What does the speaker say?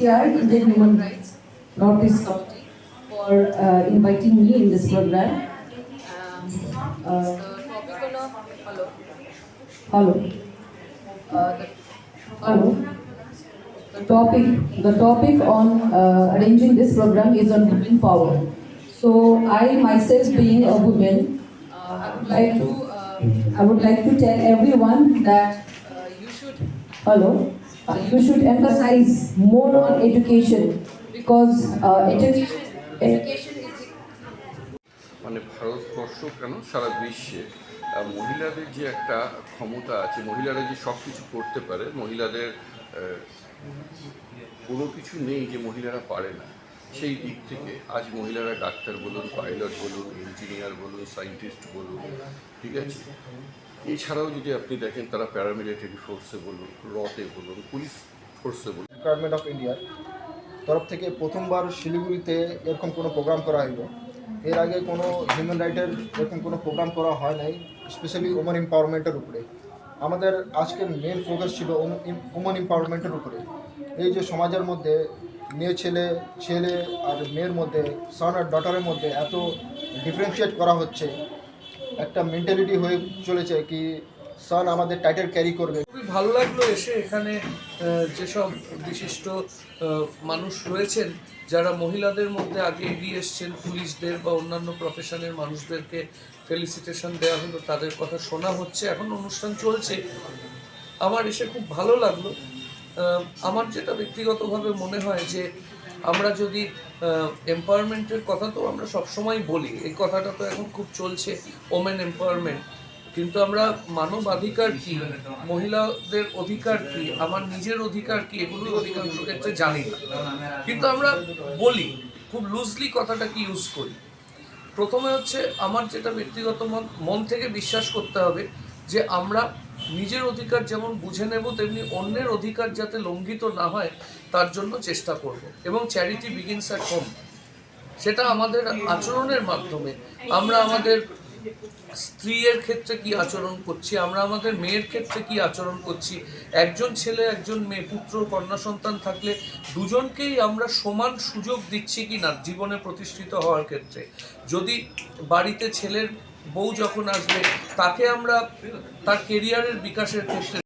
UNHCR, Indian Human Rights, Northeast Committee, for uh, inviting me in this program. Uh, The topic on hello, hello, uh, the, hello. The topic, the topic on uh, arranging this program is on women power. So I myself being a woman, uh, I would like to, uh, I would like to tell everyone that uh, you should, Hello. Uh, you should emphasize more on education because uh, education, education is মানে ভারতবর্ষ কেন? সারা বিশ্বে মহিলাদের যে একটা ক্ষমতা আছে মহিলারা যে সব কিছু করতে পারে মহিলাদের কোনো কিছু নেই যে মহিলারা পারে না। সেই দিক থেকে আজ মহিলারা ডাক্তার বলুন পাইলট বলুন ইঞ্জিনিয়ার বলুন সায়েন্টিস্ট বলুন ঠিক আছে? এছাড়াও যদি আপনি দেখেন তারা প্যারামিলিটারি ফোর্সে বলুন রতে বলুন পুলিশ ফোর্সে বলুন। ডিপার্টমেন্ট অফ ইন্ডিয়ার তরফ থেকে প্রথমবার শিলিগুড়িতে এরকম কোনো প্রোগ্রাম করা হলো এর আগে কোনো হিউম্যান রাইটের এরকম কোনো প্রোগ্রাম করা হয় নাই স্পেশালি ওমেন এম্পাওয়ারমেন্টের উপরে। আমাদের আজকের মেন ফোকাস ছিল ওমেন এম্পাওয়ারমেন্টের উপরে। এই যে সমাজের মধ্যে মেয়ে ছেলে ছেলে আর মেয়ের মধ্যে সন আর ডটারের মধ্যে এত ডিফারেন্সিয়েট করা হচ্ছে একটা মেন্টালিটি হয়ে চলেছে কি সন আমাদের টাইটেল ক্যারি করবে। খুবই ভালো লাগল এসে এখানে যেসব বিশিষ্ট মানুষ রয়েছেন, যারা মহিলাদের মধ্যে আগে এগিয়ে এসছেন, পুলিশদের বা অন্যান্য প্রফেশনের মানুষদেরকে ফেলিসিটেশন দেওয়া হলো, তাদের কথা শোনা হচ্ছে, এখন অনুষ্ঠান চলছে। আমার এসে খুব ভালো লাগল। আমার যেটা ব্যক্তিগতভাবে মনে হয় যে আমরা যদি এম্পাওয়ারমেন্টের কথা তো আমরা সবসময় বলি, এই কথাটা তো এখন খুব চলছে ওমেন এম্পাওয়ারমেন্ট কিন্তু আমরা মানবাধিকার কি, মহিলাদের অধিকার কি, আমার নিজের অধিকার কি এগুলো অধিকাংশ ক্ষেত্রে জানি না। কিন্তু আমরা বলি, খুব লুজলি কথাটা কি ইউজ করি? প্রথমে হচ্ছে আমার যেটা ব্যক্তিগত মন মন থেকে বিশ্বাস করতে হবে যে আমরা নিজের অধিকার যেমন বুঝে নেব, তেমনি অন্যের অধিকার যাতে লঙ্ঘিত না হয়, তার জন্য চেষ্টা করব। এবং চ্যারিটি বিগিনস অ্যাট হোম সেটা আমাদের আচরণের মাধ্যমে। আমরা আমাদের স্ত্রীর ক্ষেত্রে কি আচরণ করছি, আমরা আমাদের মেয়ের ক্ষেত্রে কি আচরণ করছি, একজন ছেলে, একজন মেয়ে, পুত্র, কন্যা, সন্তান থাকলে দুজনকেই আমরা সমান সুযোগ দিচ্ছি কি না জীবনে প্রতিষ্ঠিত হওয়ার ক্ষেত্রে। যদি বাড়িতে ছেলের বউ যখন আসবে তাকে আমরা তার কেরিয়ারের বিকাশের ক্ষেত্রে